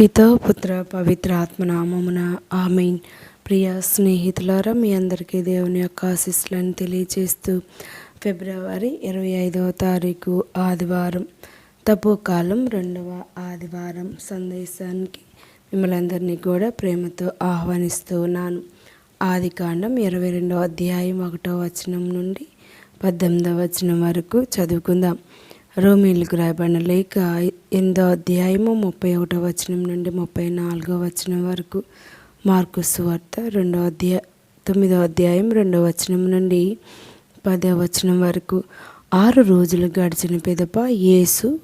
పితో పుత్ర పవిత్ర ఆత్మనామమున ఆమెన్. ప్రియ స్నేహితులారా మీ అందరికీ దేవుని యొక్క ఆశీస్సులను తెలియజేస్తూ ఫిబ్రవరి ఇరవై ఐదవ తారీఖు ఆదివారం తపోకాలం రెండవ ఆదివారం సందేశానికి మిమ్మల్ని అందరినీ కూడా ప్రేమతో ఆహ్వానిస్తూ ఉన్నాను. ఆది కాండం ఇరవై రెండవ అధ్యాయం ఒకటో వచనం నుండి పద్దెనిమిదవ వచనం వరకు చదువుకుందాం. రోమిలకు రాయబడిన లేఖ ఎనిమిదో అధ్యాయము ముప్పై ఒకటో వచనం నుండి ముప్పై నాలుగో వచనం వరకు. మార్కు సువార్త రెండో అధ్యాయ తొమ్మిదో అధ్యాయం రెండో వచనం నుండి పదో వచనం వరకు. ఆరు రోజులు గడిచిన పిదప యేసు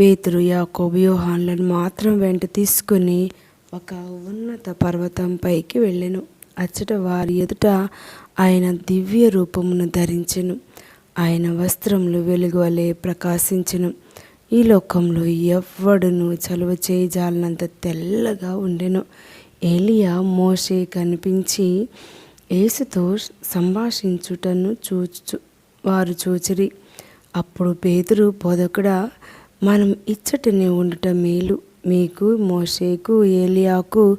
పేతురు యాకోబు యోహాన్లను మాత్రం వెంట తీసుకుని ఒక ఉన్నత పర్వతంపైకి వెళ్ళాను వెళ్ళెను. అచ్చట వారి ఎదుట ఆయన దివ్య రూపమును ధరించెను. ఆయన వస్త్రములు వెలుగువలే ప్రకాశించును. ఈ లోకంలో ఎవ్వడును చలువ చేయజాలనంత తెల్లగా ఉండెను. ఏలియా మోషే కనిపించి యేసుతో సంభాషించుటను చూచు వారు చూచిరి. అప్పుడు పేతురు బోధకుడా మనం ఇచ్చటనే ఉండుట మేలు. మీకు మోషేకు ఏలియాకు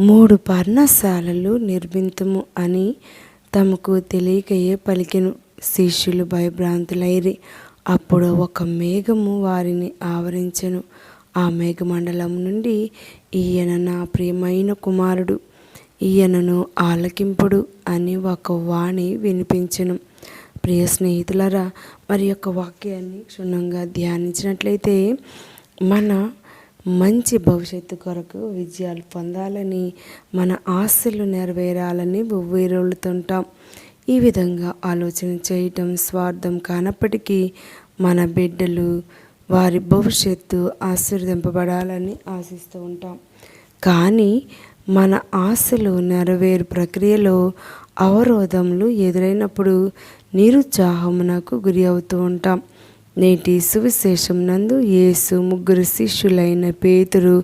మూడు పర్ణశాలలు నిర్మింతుము అని తమకు తెలియకయే పలికెను. శిష్యులు భయభ్రాంతులైరి. అప్పుడు ఒక మేఘము వారిని ఆవరించెను. ఆ మేఘమండలం నుండి ఈయన నా ప్రియమైన కుమారుడు ఈయనను ఆలకింపుడు అని ఒక వాణి వినిపించను. ప్రియ స్నేహితులరా మరి యొక్క వాక్యాన్ని క్షుణ్ణంగా ధ్యానించినట్లయితే మన మంచి భవిష్యత్తు కొరకు విజయాలు పొందాలని మన ఆశలు నెరవేరాలని ఉవ్వేరులుతుంటాం ఈ విధంగా ఆలోచన చేయటం స్వార్థం కానప్పటికీ మన బిడ్డలు వారి భవిష్యత్తు ఆశీర్వదింపబడాలని ఆశిస్తూ ఉంటాం. కానీ మన ఆశలు నెరవేరు ప్రక్రియలో అవరోధములు ఎదురైనప్పుడు నిరుత్సాహమునకు గురి అవుతూ ఉంటాం. నేటి సువిశేషం నందు యేసు ముగ్గురు శిష్యులైన పేతురు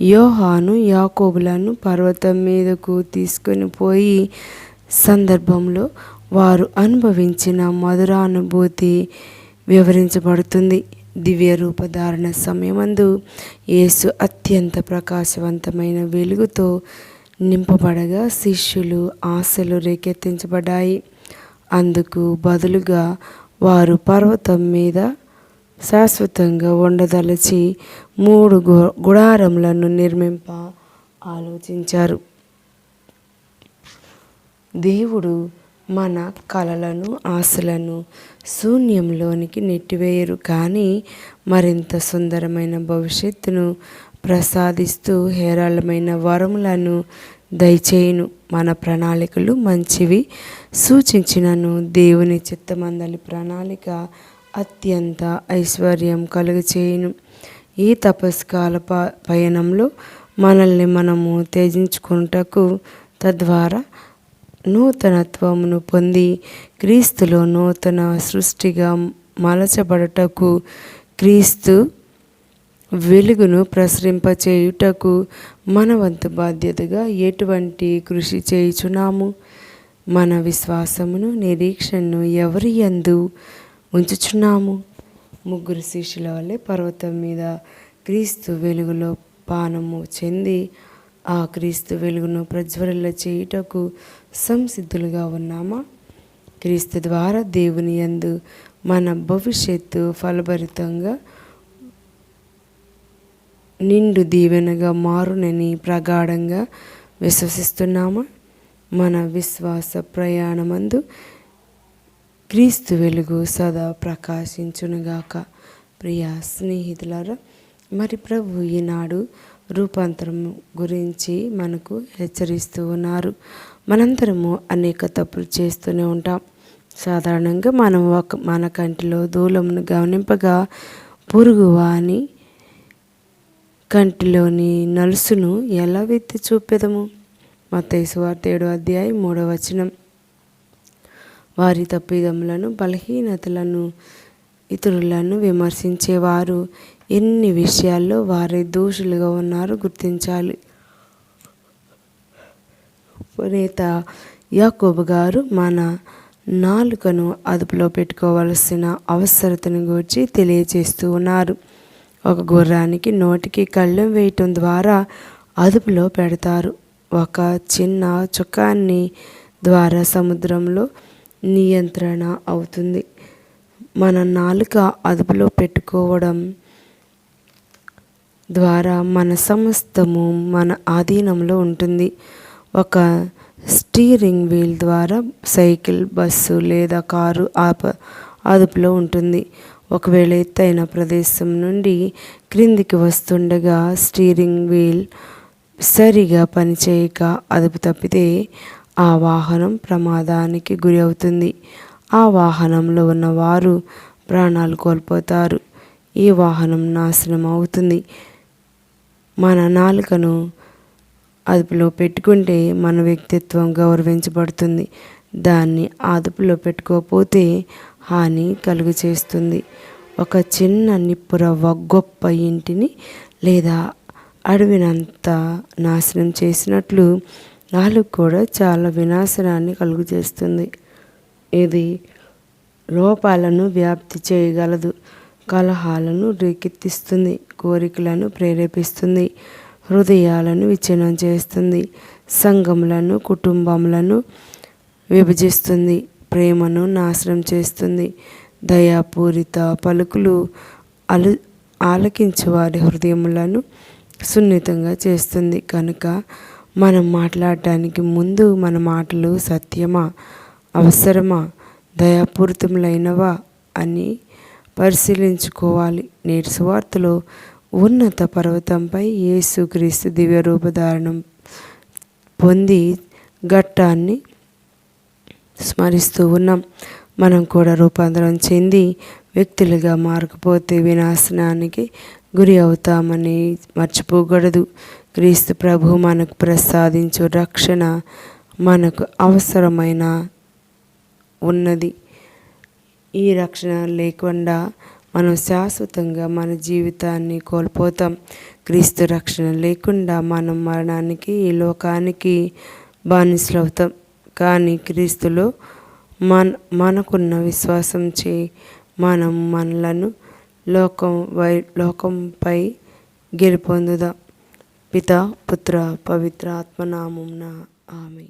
యోహాను యాకోబులను పర్వతం మీదకు తీసుకొని పోయి సందర్భంలో వారు అనుభవించిన మధురానుభూతి వివరించబడుతుంది. దివ్య రూపధారణ సమయమందు యేసు అత్యంత ప్రకాశవంతమైన వెలుగుతో నింపబడగా శిష్యులు ఆశలు రేకెత్తించబడ్డాయి. అందుకు బదులుగా వారు పర్వతం మీద శాశ్వతంగా ఉండదలచి మూడు గుడారములను నిర్మింప ఆలోచించారు. దేవుడు మన కలలను ఆశలను శూన్యంలోనికి నెట్టివేయరు కానీ మరింత సుందరమైన భవిష్యత్తును ప్రసాదిస్తూ హేరాళమైన వరములను దయచేయును. మన ప్రణాళికలు మంచివి. సూచించినను దేవుని చిత్తమందలి ప్రణాళిక అత్యంత ఐశ్వర్యం కలుగచేయును. ఈ తపస్కాల ప పయనంలో మనల్ని మనము త్యజించుకుంటకు తద్వారా నూతనత్వమును పొంది క్రీస్తులో నూతన సృష్టిగా మలచబడటకు క్రీస్తు వెలుగును ప్రసరింపచేయుటకు మన వంతు బాధ్యతగా ఎటువంటి కృషి చేయుచున్నాము. మన విశ్వాసమును నిరీక్షణను ఎవరి యందు ఉంచుచున్నాము? ముగ్గురు శిష్యుల వల్లే పర్వతం మీద క్రీస్తు వెలుగులో పానము చెంది ఆ క్రీస్తు వెలుగును ప్రజ్వరల చేయుటకు సంసిద్ధులుగా ఉన్నామా? క్రీస్తు ద్వారా దేవుని యందు మన భవిష్యత్తు ఫలభరితంగా నిండు దీవెనగా మారునని ప్రగాఢంగా విశ్వసిస్తున్నామా? మన విశ్వాస ప్రయాణమందు క్రీస్తు వెలుగు సదా ప్రకాశించునుగాక. ప్రియ స్నేహితులారా మరి ప్రభు ఈనాడు రూపాంతరం గురించి మనకు హెచ్చరిస్తూ ఉన్నారు. మనందరము అనేక తప్పులు చేస్తూనే ఉంటాం. సాధారణంగా మనం ఒక మన కంటిలో దూలమును గమనింపగా పురుగువాని కంటిలోని నలుసును ఎలా వెత్తి చూపెదము? మత్తైసు వార్త ఏడో అధ్యాయం మూడో వచనం. వారి తప్పిదములను బలహీనతలను ఇతరులను విమర్శించేవారు ఎన్ని విషయాల్లో వారే దోషులుగా ఉన్నారు గుర్తించాలి. పునేత యాకోబు గారు మన నాలుకను అదుపులో పెట్టుకోవలసిన అవసరతను గురించి తెలియజేస్తూ ఉన్నారు. ఒక గుర్రానికి నోటికి కళ్ళెం వేయటం ద్వారా అదుపులో పెడతారు. ఒక చిన్న చుక్కాన్ని ద్వారా సముద్రంలో నియంత్రణ అవుతుంది. మన నాలుక అదుపులో పెట్టుకోవడం ద్వారా మన సమస్తము మన ఆధీనంలో ఉంటుంది. ఒక స్టీరింగ్ వీల్ ద్వారా సైకిల్ బస్సు లేదా కారు ఆప అదుపులో ఉంటుంది. ఒకవేళ ఎత్తైన ప్రదేశం నుండి క్రిందికి వస్తుండగా స్టీరింగ్ వీల్ సరిగా పనిచేయక అదుపు తప్పితే ఆ వాహనం ప్రమాదానికి గురి అవుతుంది. ఆ వాహనంలో ఉన్నవారు ప్రాణాలు కోల్పోతారు. ఈ వాహనం నాశనం అవుతుంది. మన నాలుకను అదుపులో పెట్టుకుంటే మన వ్యక్తిత్వం గౌరవించబడుతుంది. దాన్ని అదుపులో పెట్టుకోకపోతే హాని కలుగు చేస్తుంది ఒక చిన్న నిప్పురవ్వ గొప్ప ఇంటిని లేదా అడవినంతా నాశనం చేసినట్లు నాలుగు కూడా చాలా వినాశనాన్ని కలుగు చేస్తుంది ఇది లోపాలను వ్యాప్తి చేయగలదు. కలహాలను రేకెత్తిస్తుంది కోరికలను ప్రేరేపిస్తుంది హృదయాలను విచ్ఛిన్నం చేస్తుంది సంఘములను కుటుంబములను విభజిస్తుంది ప్రేమను నాశనం చేస్తుంది దయాపూరిత పలుకులు అలు ఆలకించేవారి హృదయములను సున్నితంగా చేస్తుంది. కనుక మనం మాట్లాడటానికి ముందు మన మాటలు సత్యమా అవసరమా దయాపూరితములైనవా అని పరిశీలించుకోవాలి. నేటి సువార్తలో ఉన్నత పర్వతంపై యేసుక్రీస్తు దివ్య రూపధారణం పొంది ఘట్టాన్ని స్మరిస్తూ ఉన్నాం. మనం కూడా రూపాంతరం చెంది వ్యక్తులుగా మారకపోతే వినాశనానికి గురి అవుతామని మర్చిపోకూడదు. క్రీస్తు ప్రభు మనకు ప్రసాదించు రక్షణ మనకు అవసరమైన ఉన్నది. ఈ రక్షణ లేకుండా మనం శాశ్వతంగా మన జీవితాన్ని కోల్పోతాం. క్రీస్తు రక్షణ లేకుండా మనం మరణానికి ఈ లోకానికి బానిసలవుతాం. కానీ క్రీస్తులో మన మనకున్న విశ్వాసం చే మనం మనలను లోకం వై లోకంపై గెలుపొందుదాం. పిత పుత్ర పవిత్ర ఆత్మనామం ఆమె